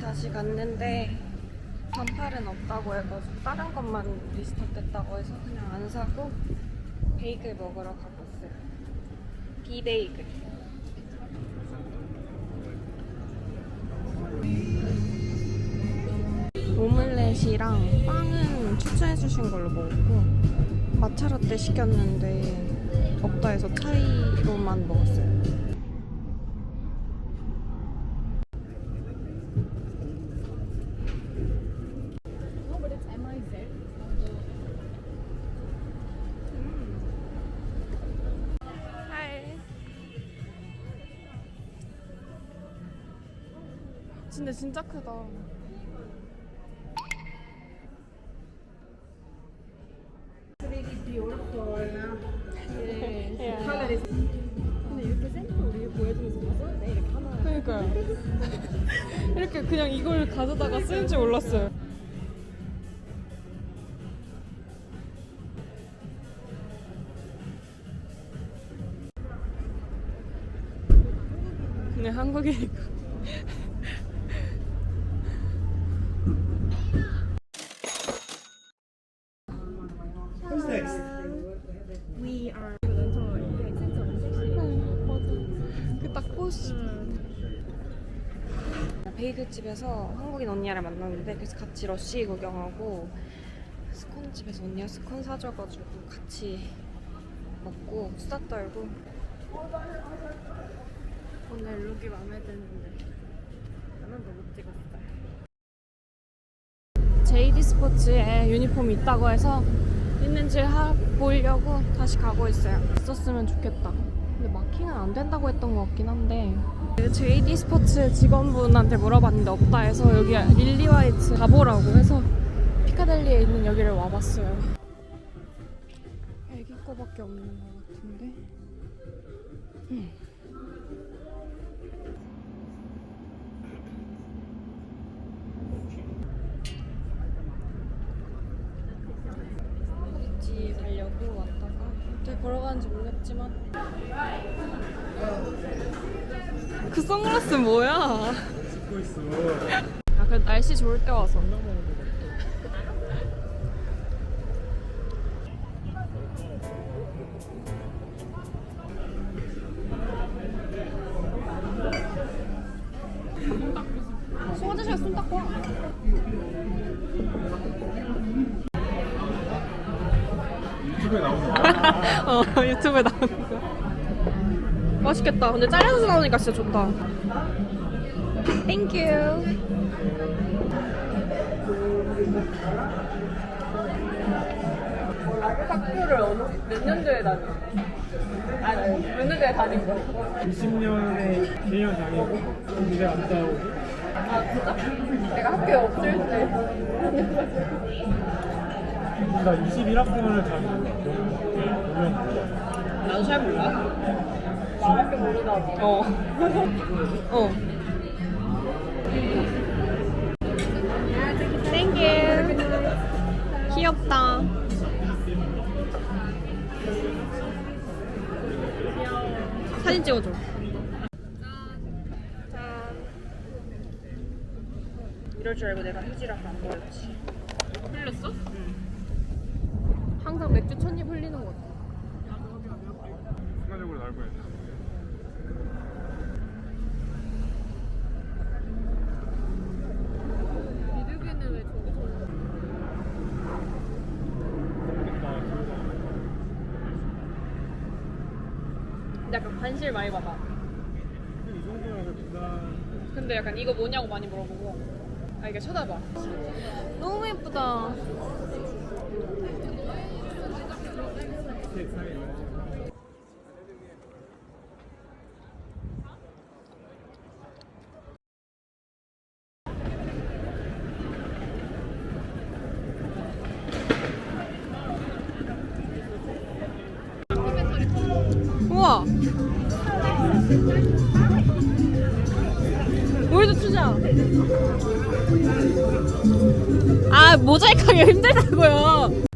다시 갔는데 반팔은 없다고 해가지고 다른 것만 리스트됐다고 해서 그냥 안 사고 베이글 먹으러 가고 있어요. 비베이글. 오믈렛이랑 빵은 추천해 주신 걸로 먹었고 마차라떼 시켰는데 없다 해서 차이로만 먹었어요. 근데 진짜 크다. 근데 이렇게 샘플 우리 보여주면서 봤어? 네 이렇게 하나 그러니까요. 이렇게 그냥 이걸 가져다가 쓰는 줄 몰랐어요. 네, 한국이니까. 베이글집에서 한국인 언니랑 만났는데 그래서 같이 러쉬 구경하고 스콘집에서 언니가 스콘 사줘가지고 같이 먹고 수다 떨고 오늘 룩이 마음에 드는데 나는 너무 찍었어요 JD 스포츠에 유니폼이 있다고 해서 있는지 하, 보려고 다시 가고 있어요. 있었으면 좋겠다. 마킹은 안 된다고 했던 것 같긴 한데 JD 스포츠 직원분한테 물어봤는데 없다 해서 여기 릴리 화이트 가보라고 해서 피카델리에 있는 여기를 와봤어요. 애기 거밖에 없는 것 같은데. 음. 브릿지 가려고 왔다가 어떻게 걸어가는지 모르겠지만 그 선글라스 뭐야? 찍고 있어. 아 그래 날씨 좋을 때 와서 씨가 손 닦고 와. 유튜브에 나오는 거. 어 유튜브에 나오는 거 맛있겠다 근데 잘려서 나오니까 진짜 좋다 땡큐 학교를 어느 몇 년도에 다녀? 아니 몇 년도에 다닌 거야? 20년에 1년 다니고 군대 갔다 오고 아 진짜? 내가 학교에 없을 때 나 21학번을 다니고 보면 나도 잘 몰라. 나밖에 모르다 어. 어. 땡큐 귀엽다. 사진 찍어줘. 이럴 줄 알고 내가 휴지라서 안 보였지. 흘렸어? 응 항상 맥주 첫입 흘리는 거 같아 순간적으로 나올 뻔했네. 비둘기는 왜 저기서 약간 관심 많이 받아 이 정도면 부담. 근데 약간 이거 뭐냐고 많이 물어보고 아 이게 쳐다봐 너무 예쁘다 우와. 우리도 추자. 아 모자이크 하기 힘들다고요